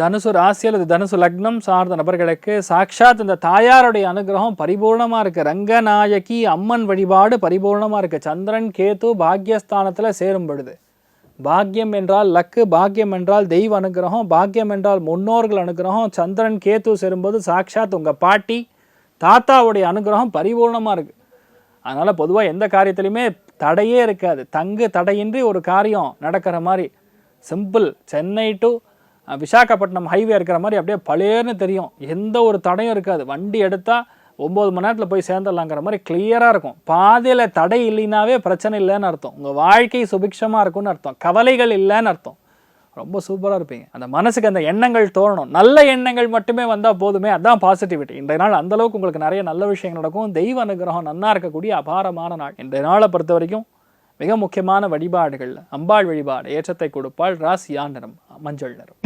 தனுசு ராசி அல்லது தனுசு லக்னம் சார்ந்த நபர்களுக்கு சாட்சாத் இந்த தாயாருடைய அனுகிரகம் பரிபூர்ணமாக இருக்குது ரங்கநாயகி அம்மன் வழிபாடு பரிபூர்ணமாக இருக்குது சந்திரன் கேது பாக்யஸ்தானத்தில் சேரும் பொழுது பாக்கியம் என்றால் லக்கு பாக்கியம் என்றால் தெய்வ அனுகிரகம் பாக்கியம் என்றால் முன்னோர்கள் அனுகிரகம் சந்திரன் கேத்து சேரும்போது சாட்சாத் உங்கள் பாட்டி தாத்தாவுடைய அனுகிரகம் பரிபூர்ணமாக இருக்குது அதனால் பொதுவாக எந்த காரியத்திலையுமே தடையே இருக்காது. தங்கு தடையின்றி ஒரு காரியம் நடக்கிற மாதிரி. Simple Chennai to Visakhapatnam highway இருக்கிற மாதிரி அப்படியே பழையர்னு தெரியும். எந்த ஒரு தடையும் இருக்காது. வண்டி எடுத்தால் ஒம்பது மணி நேரத்தில் போய் சேர்ந்துடலாங்கிற மாதிரி கிளியராக இருக்கும். பாதையில் தடை இல்லைனாவே பிரச்சனை இல்லைன்னு அர்த்தம். உங்கள் வாழ்க்கை சுபிக்ஷமாக இருக்கும்னு அர்த்தம். கவலைகள் இல்லைன்னு அர்த்தம். ரொம்ப சூப்பராக இருப்பீங்க. அந்த மனசுக்கு அந்த எண்ணங்கள் தோணணும் நல்ல எண்ணங்கள் மட்டுமே வந்தால் போதுமே. அதுதான் பாசிட்டிவிட்டி இன்றைய நாள் அந்தளவுக்கு உங்களுக்கு நிறைய நல்ல விஷயங்கள் நடக்கும். தெய்வ அனுகிரகம் நன்னா இருக்கக்கூடிய அபாரமான நாள். இன்றைய நாளை பொறுத்த வரைக்கும் மிக முக்கியமான வழிபாடுகள் அம்பாள் வழிபாடு. ஏற்றத்தை கொடுப்பாள். ராசியா நிறம் மஞ்சள் நிறம்.